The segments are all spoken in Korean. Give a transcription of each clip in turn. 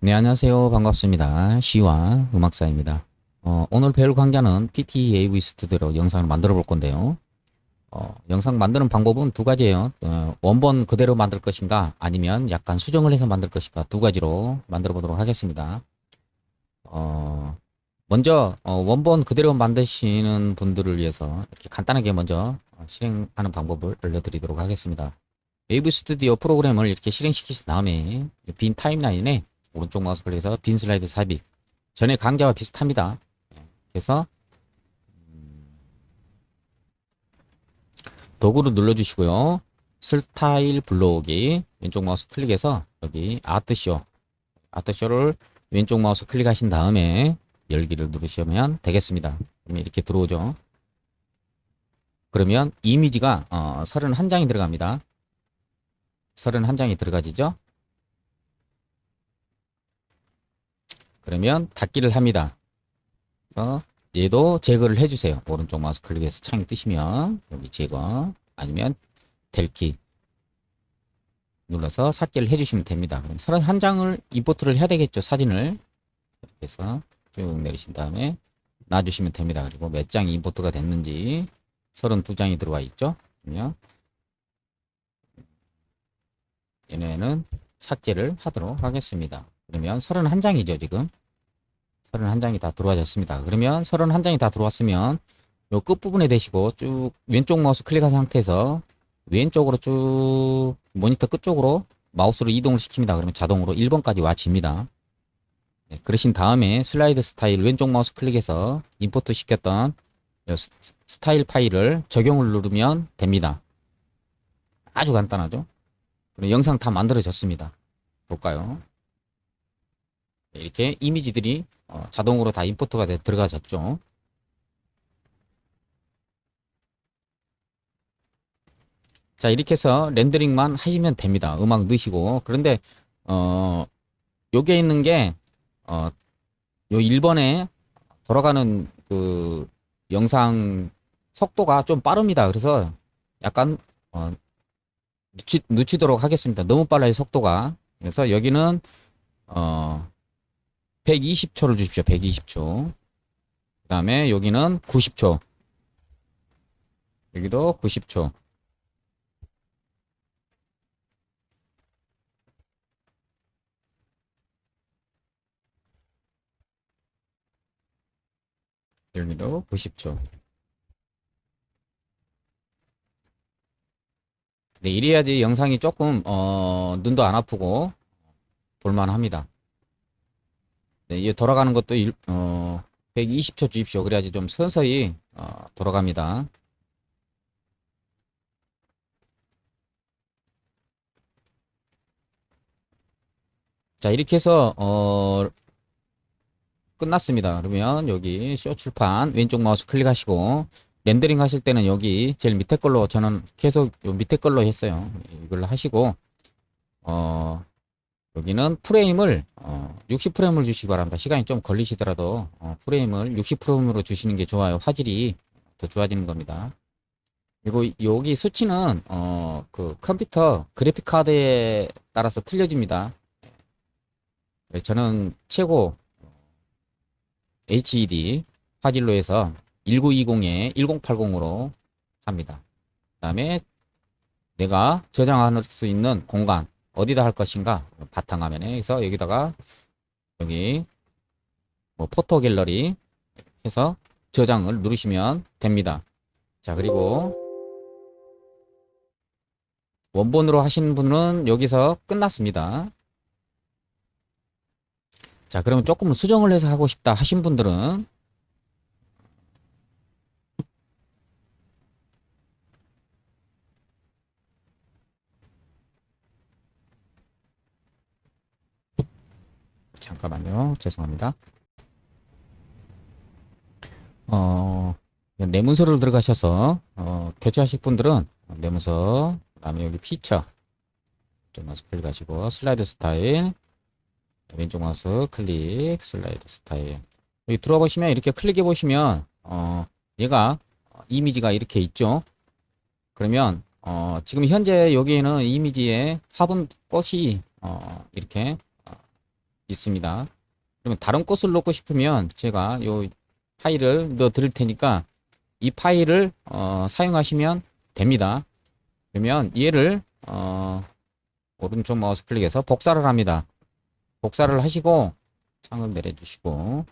네, 안녕하세요. 반갑습니다. 시와 음악사입니다. 어, 오늘 배울 강좌는 PT AV 스튜디오로 영상을 만들어 볼 건데요. 어, 영상 만드는 방법은 두 가지예요. 어, 원본 그대로 만들 것인가 아니면 약간 수정을 해서 만들 것인가 두 가지로 만들어 보도록 하겠습니다. 어, 먼저 어, 원본 그대로 만드시는 분들을 위해서 이렇게 간단하게 먼저 어, 실행하는 방법을 알려드리도록 하겠습니다. 웨이브 스튜디오 프로그램을 이렇게 실행시키신 다음에 빈 타임라인에 오른쪽 마우스 클릭해서 빈 슬라이드 삽입. 전에 강좌와 비슷합니다. 예, 그래서 음, 도구를 눌러주시고요. 스타일 불러오기 왼쪽 마우스 클릭해서 여기 아트쇼 아트쇼를 왼쪽 마우스 클릭하신 다음에 열기를 누르시면 되겠습니다. 이렇게 들어오죠. 그러면 이미지가 어, 31장이 들어갑니다. 31장이 들어가지죠. 그러면 닫기를 합니다. 그래서 얘도 제거를 해주세요. 오른쪽 마우스 클릭해서 창이 뜨시면 여기 제거 아니면 델키 눌러서 삭제를 해주시면 됩니다. 그럼 31장을 임포트를 해야 되겠죠. 사진을 이렇게 해서 쭉 내리신 다음에 놔주시면 됩니다. 그리고 몇 장이 임포트가 됐는지 32장이 들어와 있죠. 그러면 얘네는 삭제를 하도록 하겠습니다. 그러면 31장이죠, 지금. 31장이 다 들어와졌습니다. 그러면 31장이 다 들어왔으면 요 끝부분에 대시고 쭉 왼쪽 마우스 클릭한 상태에서 왼쪽으로 쭉 모니터 끝쪽으로 마우스를 이동을 시킵니다. 그러면 자동으로 1번까지 와집니다. 네, 그러신 다음에 슬라이드 스타일 왼쪽 마우스 클릭해서 임포트 시켰던 스- 스타일 파일을 적용을 누르면 됩니다. 아주 간단하죠? 그럼 영상 다 만들어졌습니다. 볼까요? 네, 이렇게 이미지들이 어, 자동으로 다 임포트가 돼 들어가졌죠. 자 이렇게 해서 렌더링만 하시면 됩니다. 음악 넣으시고 그런데 어 요게 있는 게어요 1번에 돌아가는 그 영상 속도가 좀 빠릅니다. 그래서 약간 어 늦추, 늦추도록 하겠습니다. 너무 빨라요 속도가. 그래서 여기는 어 120초를 주십시오. 120초. 그 다음에 여기는 90초. 여기도 90초. 여기도 90초. 네, 이래야지 영상이 조금, 어, 눈도 안 아프고, 볼만합니다. 네, 이 돌아가는 것도 일, 어, 120초 주십시오. 그래야지 좀 서서히 어, 돌아갑니다. 자, 이렇게 해서 어, 끝났습니다. 그러면 여기 쇼 출판 왼쪽 마우스 클릭하시고 렌더링 하실 때는 여기 제일 밑에 걸로 저는 계속 요 밑에 걸로 했어요. 이걸로 하시고 어, 여기는 프레임을 어, 60프레임을 주시기 바랍니다. 시간이 좀 걸리시더라도 어, 프레임을 60프레임으로 주시는 게 좋아요. 화질이 더 좋아지는 겁니다. 그리고 여기 수치는 어, 그 컴퓨터 그래픽 카드에 따라서 틀려집니다. 네, 저는 최고 HED 화질로 해서 1920에 1080으로 합니다. 그 다음에 내가 저장할 수 있는 공간 어디다 할 것인가 바탕화면에 해서 여기다가 여기 뭐 포토 갤러리 해서 저장을 누르시면 됩니다. 자 그리고 원본으로 하시는 분은 여기서 끝났습니다. 자 그러면 조금 수정을 해서 하고 싶다 하신 분들은 잠깐만요. 죄송합니다. 어, 내문서를 들어가셔서, 어, 교체하실 분들은 내문서, 그 다음에 여기 피처, 왼쪽 마우스 클릭하시고, 슬라이드 스타일, 왼쪽 마우스 클릭, 슬라이드 스타일. 여기 들어보시면 이렇게 클릭해 보시면, 어, 얘가 이미지가 이렇게 있죠. 그러면, 어, 지금 현재 여기에는 이미지에 화분 꽃이, 어, 이렇게 있습니다. 그러면 다른 꽃을 넣고 싶으면 제가 요 파일을 넣어 드릴 테니까 이 파일을 어, 사용하시면 됩니다. 그러면 얘를 어, 오른쪽 마우스 클릭해서 복사를 합니다. 복사를 하시고 창을 내려주시고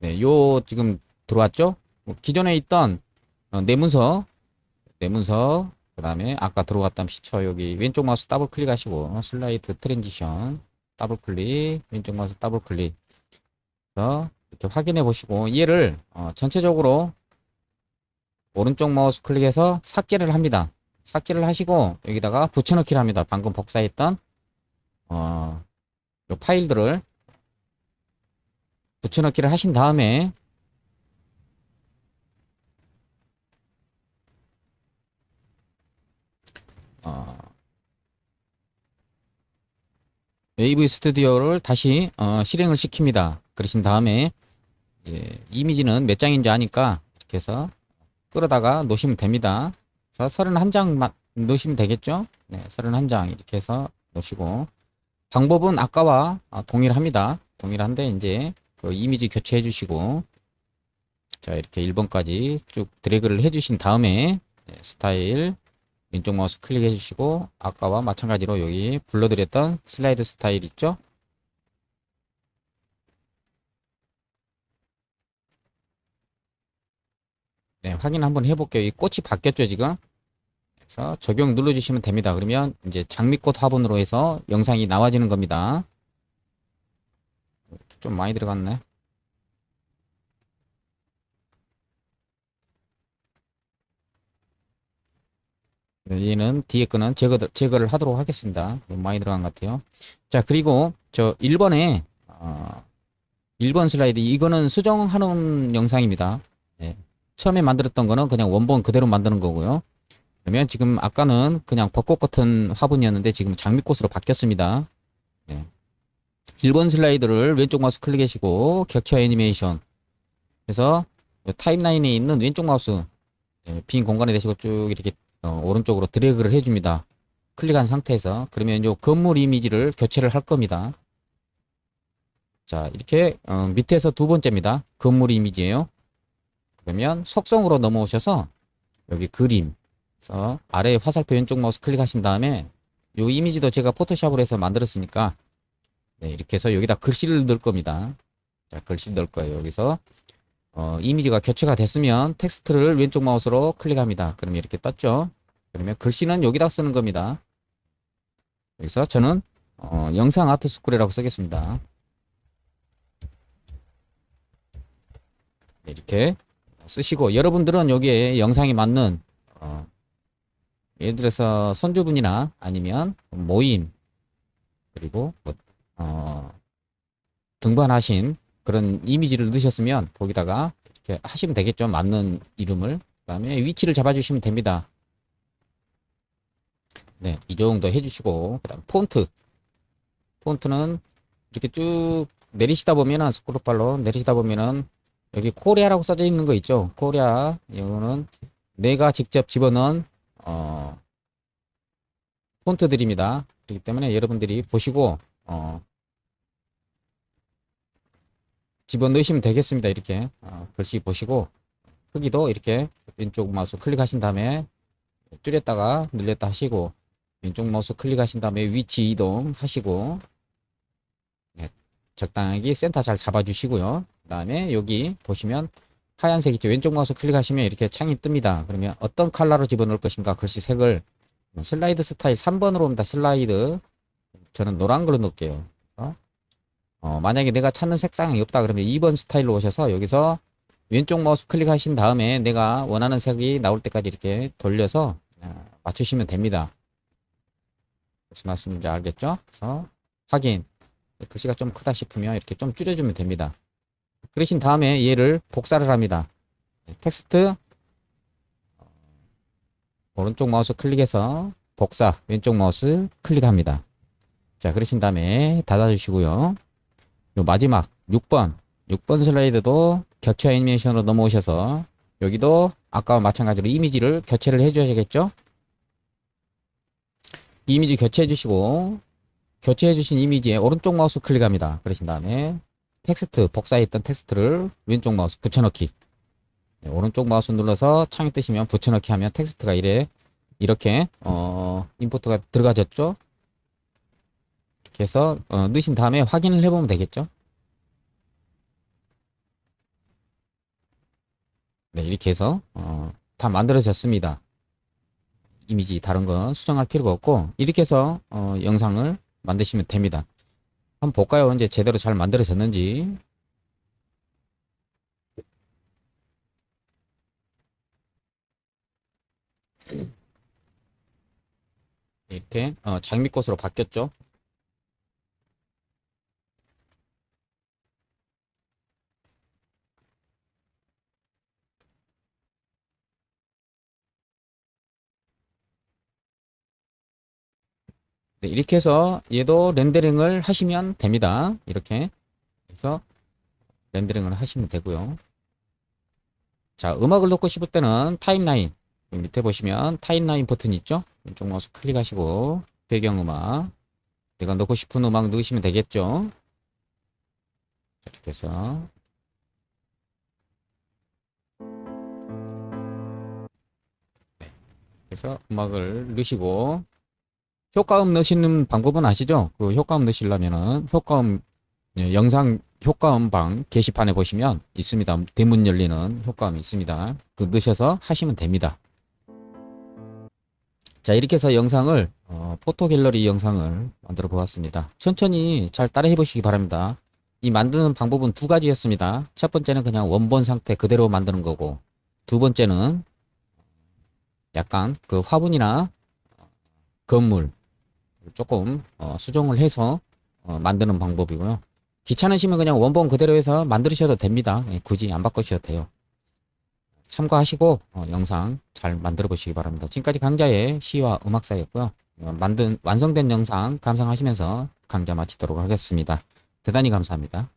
네, 요 지금 들어왔죠? 뭐 기존에 있던 어, 내문서 내문서 그 다음에 아까 들어갔던 시처 여기 왼쪽 마우스 더블 클릭하시고 슬라이드 트랜지션 더블 클릭 왼쪽 마우스 더블 클릭 이렇게 확인해 보시고 얘를 어, 전체적으로 오른쪽 마우스 클릭해서 삭제를 합니다. 삭제를 하시고 여기다가 붙여넣기를 합니다. 방금 복사했던 어, 요 파일들을 붙여넣기를 하신 다음에 웨이브 스튜디오를 다시 어, 실행을 시킵니다. 그러신 다음에 예, 이미지는 몇 장인지 아니까 이렇게 해서 끌어다가 놓으시면 됩니다. 그래서 31장 넣으시면 되겠죠? 네, 31장 이렇게 해서 놓으시고 방법은 아까와 아, 동일합니다. 동일한데 이제 그 이미지 교체해 주시고 자 이렇게 1번까지 쭉 드래그를 해 주신 다음에 네, 스타일 왼쪽 마우스 클릭해 주시고 아까와 마찬가지로 여기 불러드렸던 슬라이드 스타일 있죠? 네, 확인 한번 해볼게요. 이 꽃이 바뀌었죠, 지금? 그래서 적용 눌러주시면 됩니다. 그러면 이제 장미꽃 화분으로 해서 영상이 나와지는 겁니다. 좀 많이 들어갔네. 얘는 뒤에 거는 제거, 제거를 하도록 하겠습니다. 많이 들어간 것 같아요. 자, 그리고 저 1번에, 어, 1번 슬라이드, 이거는 수정하는 영상입니다. 네. 처음에 만들었던 거는 그냥 원본 그대로 만드는 거고요. 그러면 지금 아까는 그냥 벚꽃 같은 화분이었는데 지금 장미꽃으로 바뀌었습니다. 네. 1번 슬라이드를 왼쪽 마우스 클릭하시고 격차 애니메이션 그래서 타임라인에 있는 왼쪽 마우스 네, 빈 공간에 대시고 쭉 이렇게 어, 오른쪽으로 드래그를 해줍니다. 클릭한 상태에서 그러면 요 건물 이미지를 교체를 할 겁니다. 자 이렇게 어, 밑에서 두 번째입니다. 건물 이미지예요. 그러면 속성으로 넘어오셔서 여기 그림 그래서 아래 화살표 왼쪽 마우스 클릭하신 다음에 요 이미지도 제가 포토샵으로 해서 만들었으니까 네, 이렇게 해서 여기다 글씨를 넣을 겁니다. 자, 글씨 넣을 거예요. 여기서 어, 이미지가 교체가 됐으면 텍스트를 왼쪽 마우스로 클릭합니다. 그러면 이렇게 떴죠. 그러면 글씨는 여기다 쓰는 겁니다. 여기서 저는 어, 영상 아트 스쿨이라고 쓰겠습니다. 네, 이렇게 쓰시고 여러분들은 여기에 영상이 맞는 어, 예를 들어서 손주분이나 아니면 모임 그리고 뭐, 어, 등반하신 그런 이미지를 넣으셨으면 거기다가 이렇게 하시면 되겠죠 맞는 이름을 그 다음에 위치를 잡아주시면 됩니다 네, 이 정도 해주시고 그 다음 폰트 폰트는 이렇게 쭉 내리시다 보면은 스크롤발로 내리시다 보면은 여기 코리아라고 써져 있는 거 있죠. 코리아. 이거는 내가 직접 집어넣은 어, 폰트들입니다. 그렇기 때문에 여러분들이 보시고 어, 집어넣으시면 되겠습니다. 이렇게 어, 글씨 보시고 크기도 이렇게 왼쪽 마우스 클릭하신 다음에 줄였다가 늘렸다 하시고 왼쪽 마우스 클릭하신 다음에 위치 이동 하시고 네, 적당하게 센터 잘 잡아주시고요. 그 다음에 여기 보시면 하얀색 있죠. 왼쪽 마우스 클릭하시면 이렇게 창이 뜹니다. 그러면 어떤 컬러로 집어넣을 것인가 글씨 색을 슬라이드 스타일 3번으로 옵니다. 슬라이드 저는 노란 걸로 넣을게요. 어, 만약에 내가 찾는 색상이 없다 그러면 2번 스타일로 오셔서 여기서 왼쪽 마우스 클릭하신 다음에 내가 원하는 색이 나올 때까지 이렇게 돌려서 어, 맞추시면 됩니다. 무슨 말씀인지 알겠죠? 그래서 확인 글씨가 좀 크다 싶으면 이렇게 좀 줄여주면 됩니다. 그러신 다음에 얘를 복사를 합니다. 텍스트 오른쪽 마우스 클릭해서 복사 왼쪽 마우스 클릭합니다. 자 그러신 다음에 닫아주시고요. 요 마지막 6번 6번 슬라이드도 교체 애니메이션으로 넘어오셔서 여기도 아까와 마찬가지로 이미지를 교체를 해줘야겠죠. 이미지 교체해 주시고 교체해 주신 이미지에 오른쪽 마우스 클릭합니다. 그러신 다음에 텍스트 복사했던 텍스트를 왼쪽 마우스 붙여넣기 네, 오른쪽 마우스 눌러서 창에 뜨시면 붙여넣기 하면 텍스트가 이래 이렇게 어 인포트가 들어가졌죠 이렇게 해서 어, 넣으신 다음에 확인을 해보면 되겠죠? 네 이렇게 해서 어, 다 만들어졌습니다. 이미지 다른 거 수정할 필요가 없고 이렇게 해서 어, 영상을 만드시면 됩니다. 한번 볼까요? 이제 제대로 잘 만들어졌는지. 이렇게 어, 장미꽃으로 바뀌었죠. 네, 이렇게 해서 얘도 렌더링을 하시면 됩니다. 이렇게 해서 렌더링을 하시면 되고요. 자, 음악을 넣고 싶을 때는 타임라인 밑에 보시면 타임라인 버튼 있죠? 왼쪽 마우스 클릭하시고 배경음악 내가 넣고 싶은 음악 넣으시면 되겠죠? 자, 이렇게 해서 네, 그래서 음악을 넣으시고 효과음 넣으시는 방법은 아시죠? 그 효과음 넣으시려면은 효과음 예, 영상 효과음 방 게시판에 보시면 있습니다. 대문 열리는 효과음이 있습니다. 그 넣으셔서 하시면 됩니다. 자 이렇게 해서 영상을 어, 포토 갤러리 영상을 만들어 보았습니다. 천천히 잘 따라해 보시기 바랍니다. 이 만드는 방법은 두 가지였습니다. 첫 번째는 그냥 원본 상태 그대로 만드는 거고 두 번째는 약간 그 화분이나 건물 조금 어, 수정을 해서 어, 만드는 방법이고요. 귀찮으시면 그냥 원본 그대로 해서 만드셔도 됩니다. 예, 굳이 안 바꾸셔도 돼요. 참고하시고 어, 영상 잘 만들어 보시기 바랍니다. 지금까지 강좌의 시와 음악사였고요. 어, 만든 완성된 영상 감상하시면서 강좌 마치도록 하겠습니다. 대단히 감사합니다.